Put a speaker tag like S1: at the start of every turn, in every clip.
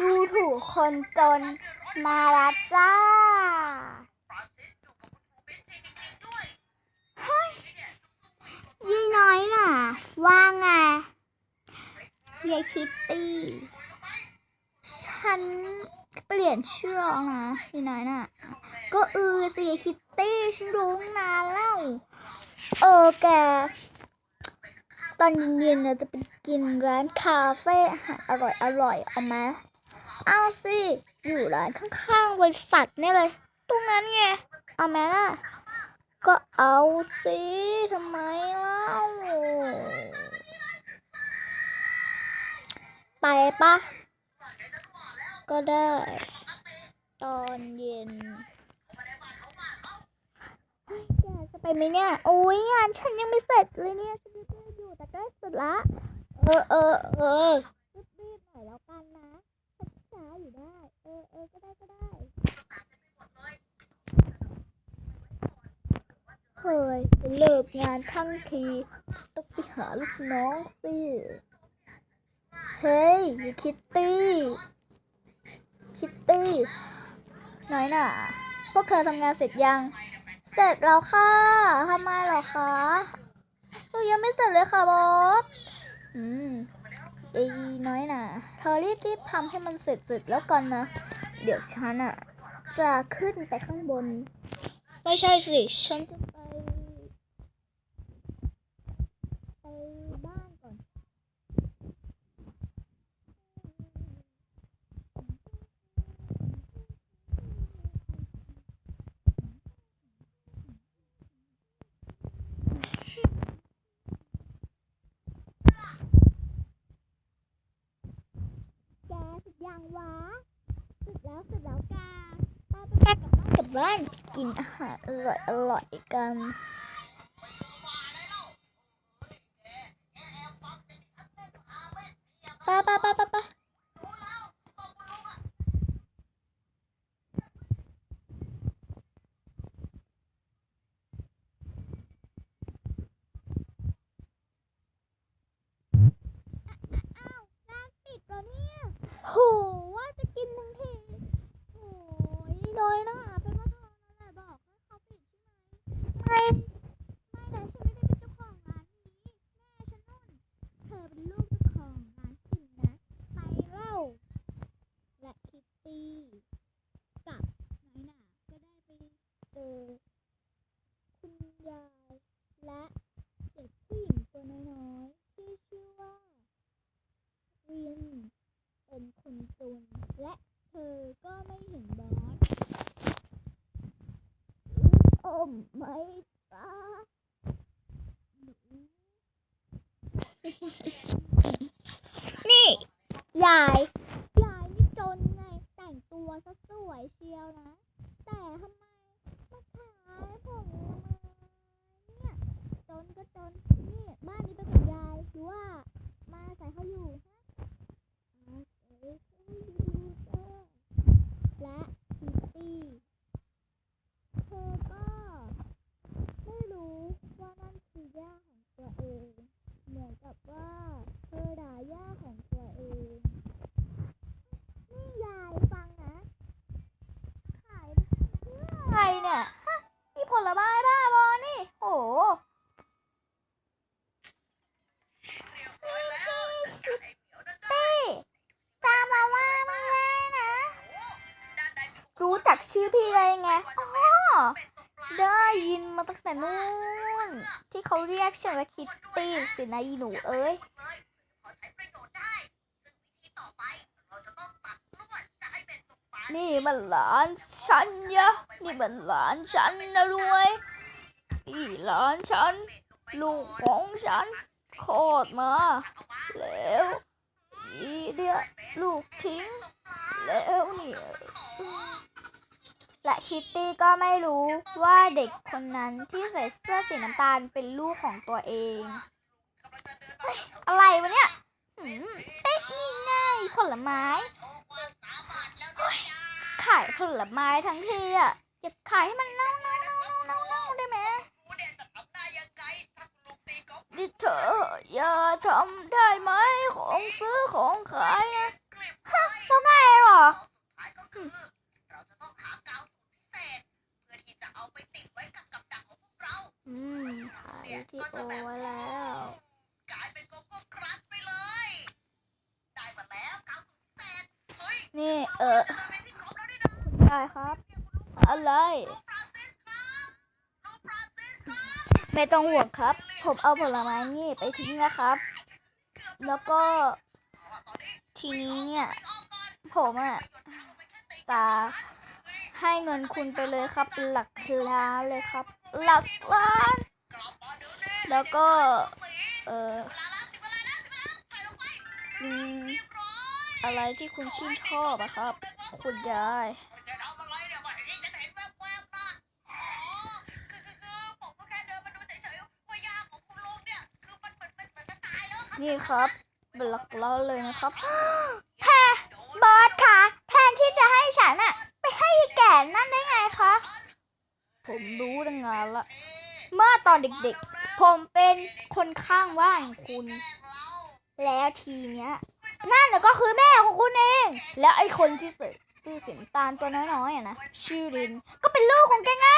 S1: ดูถูกคนจนมาและจ้าฮยี่น้อยน่ะ ว่าไงยายคิตตี้ ฉันเปลี่ยนชื่อแล้วนะยี่น้อยน่ะ ก็เออสิยายคิตตี้ ฉันรู้งนานแล้ว เออแก ตอนเย็นๆเราจะไปกินร้านคาเฟ่อาหารอร่อยอร่อยๆเอาไหมเอาสิอยู่ร้านข้างๆบริษัทนี่เลย ตรงนั้นไงเอาไหมล่ะ ก็เอาสิทำไมเล่าไปปะก็ได้ ตอนเย็นเฮ้ยแกจะไปไหมเนี่ยโอ้ยงานฉันยังไม่เสร็จเลยเนี่ย สุดละ เออเออเออรีบๆหน่อยแล้วกันนะฉันช้าอยู่ได้ เออเออก็ได้ก็ได้เฮ้ยเลิกงานทั้งทีต้องไปหาลูกน้องสิ เฮ้ยอยู่คิตตี้ คิตตี้ น้อยน่ะ พวกเธอทำงานเสร็จยัง เสร็จแล้วค่ะทำไมเหรอคะหนู ยังไม่เสร็จเลยค่ะบอสอืมไอ้น้อยน่ะเธอรีบรีบทำให้มันเสร็จสุดแล้วก่อนนะ เดี๋ยวฉันอะ จะขึ้นไปข้างบน ไม่ใช่สิ ฉันจะไป ไปบ้านก่อน แกสุดยังวะสุดแล้วสุดแล้วแกไปไปไปกลั บ้านกินอาหารอร่อยอร่อยกันป้าป้าป้าปไปอ้าวร้านปิดแล้วเนี่ยโหว่าจะกินทั้งทีโอ้ยน้อยนะเป็นว่าทองนั่นแหละบอกให้เขาปิดใช่ไหมไม่ไม่แต่ฉันไม่ได้เป็นเจ้าของร้านนี้ แม่ฉันนู่น เธอเป็นลูกเจ้าของร้านสินนะ ไปเล่า และคิตตี้กับน้อยหนาก็ได้ไปเจอคุณยายและเด็กผู้หญิงตัวน้อยๆที่ชื่อว่าวินเป็นคนจนและเธอก็ไม่เห็นบอสโอ้ไม่ตาหนู นี่ ยายยายนี่จนไงแต่งตัวซะสวยเชียวนะ แต่ทำไมมาขายผลไม้เนี่ยจนก็จนนี่บ้านนี้เป็นของยายหรือว่ามาใส่เขาอยู่ ตั้งแต่นู่นที่เขาเรียกฉันว่าคิตตี้สินะอีหนูเอ้ยนี่มันหลานฉันยะนี่มันหลานฉันนะรวยอีหลานฉัน ลูกของฉันคลอดมา แล้วอีเดียลูกทิ้งแล้วเนี่ย และคิตตี้ก็ไม่รู้ว่าเด็กคนนั้นที่ใส่เสื้อสีน้ำตาลเป็นลูกของตัวเอง อะไรวะเนี่ยเอ๊ะนี่ง่ายผลไม้ขายผลไม้ทั้งทีอะอย่าขายให้มันเน่าเน่าเน่าเน่าเน่าเน่าได้ไหมดิเธออย่าทำได้ไหมของซื้อของขายนะ ดีโอ้แล้ว กลายเป็นโกโก้ครัชไปเลย ได้มาแล้วกาวสุดพิเศษเฮ้ยนี่เออได้ครับอะไรไม่ต้องห่วงครับ ผมเอาผลไม้นี่ไปทิ้งนะครับ แล้วก็ ทีนี้เนี่ย ผมอะตาให้เงินคุณไปเลยครับ หลักล้านเลยครับ หลักล้าน แล้วก็ เอออืมอะไรที่คุณชื่นชอบอะครับ คุณยายนี่ครับเป็นหลักล้านเลยนะครับแพบอสคะแทนที่จะให้ฉันอะไปให้แก่นั่นได้ไงคะ ผมรู้ตั้งนานละ เมื่อตอนเด็กๆ ผมเป็นคนข้างว่างคุณ แล้วทีเนี้ย นั่นน่ะก็คือแม่ของคุณเอง แล้วไอ้คนที่เส่เสื้อสีน้ำตาลตัวน้อยๆอะนะชื่อริน ก็เป็นลูกของแกไง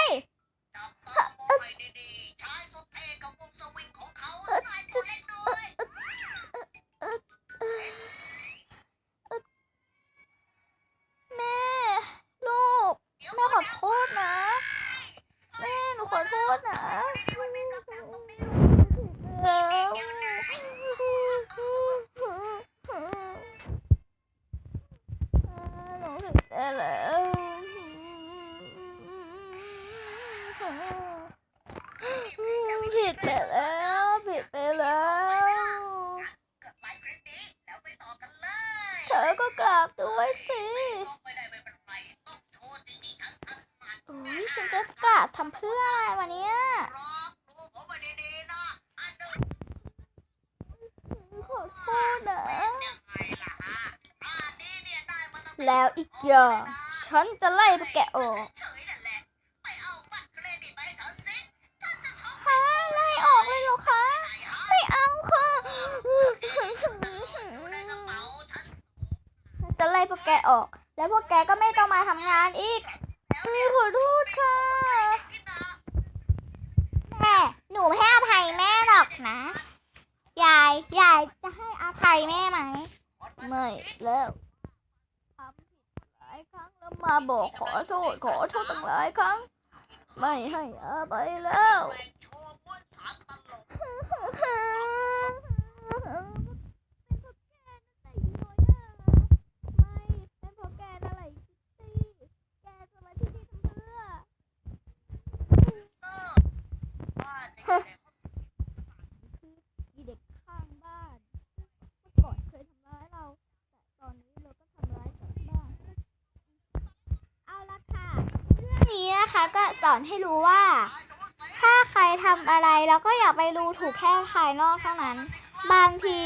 S1: าบด้วยสิโอ้ยฉันจะกราบทำเพื่ออะไรวะเนี่ยขอโทษนะ แล้วอีกอย่างฉันจะไล่พวกแกออก จะไล่พวกแกออก แล้วพวกแกก็ไม่ต้องมาทำงานอีกเฮ้ยขอโทษค่ะแม่หนูไม่ให้อภัยแม่หรอกนะ ยาย ยายจะให้อภัยแม่ไหม ไม่แล้วทำผิดหลายครั้งแล้วมาบอกขอโทษขอโทษตั้งหลายครั้ง ไม่ให้อภัยแล้ว ไม่เป็นเพราะแกนั่นแหละคิตตี้แกจะมาที่นี่ทำเพื่อ อีเด็กข้างบ้าน เมื่อก่อนเคยทำร้ายเรา แต่ตอนนี้เราก็ทำร้ายกลับบ้าง เอาละค่ะ เรื่อง นะคะก็สอนให้รู้ว่า ถ้าใครทำอะไรเราก็อย่าไปดูถูกแค่ภายนอกเท่านั้น บางที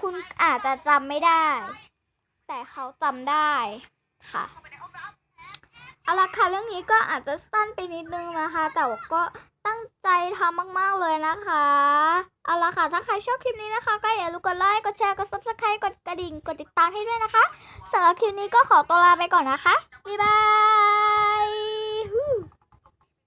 S1: คุณอาจจะจำไม่ได้ แต่เขาจำได้ค่ะเอาละค่ะเรื่องนี้ก็อาจจะสั้นไปนิดนึงนะคะ แต่ก็ตั้งใจทำมาก ๆ เลยนะคะเอาละค่ะ ถ้าใครชอบคลิปนี้นะคะ ก็อย่าลืมกดไลค์ กดแชร์ กด subscribe กดกระดิ่ง กดติดตามให้ด้วยนะคะสำหรับคลิปนี้ก็ขอตัวลาไปก่อนนะคะ บ๊ายบาย